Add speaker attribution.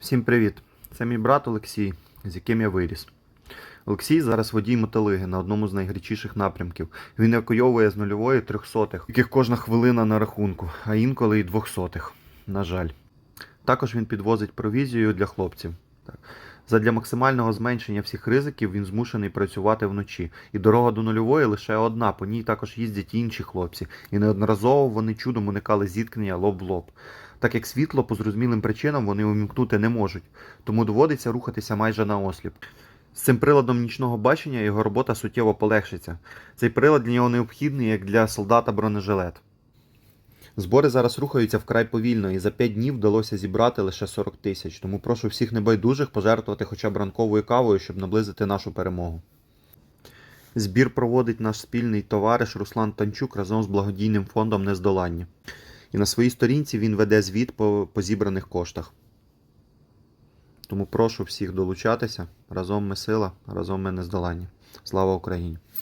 Speaker 1: Всім привіт! Це мій брат Олексій, з яким я виріс. Олексій зараз водій мотолиги на одному з найгарячіших напрямків. Він евакуйовує з нульової трьохсотих, яких кожна хвилина на рахунку, а інколи і двохсотих. На жаль. Також він підвозить провізію для хлопців. Так. Задля максимального зменшення всіх ризиків він змушений працювати вночі. І дорога до нульової лише одна, по ній також їздять інші хлопці. І неодноразово вони чудом уникали зіткнення лоб в лоб. Так як світло по зрозумілим причинам вони увімкнути не можуть, тому доводиться рухатися майже на осліп. З цим приладом нічного бачення його робота суттєво полегшиться. Цей прилад для нього необхідний, як для солдата бронежилет. Збори зараз рухаються вкрай повільно, і за 5 днів вдалося зібрати лише 40 тисяч. Тому прошу всіх небайдужих пожертвувати хоча б ранковою кавою, щоб наблизити нашу перемогу. Збір проводить наш спільний товариш Руслан Танчук разом з благодійним фондом Нездолання. І на своїй сторінці він веде звіт по, по зібраних коштах. Тому прошу всіх долучатися. Разом ми сила, разом ми нездолання. Слава Україні!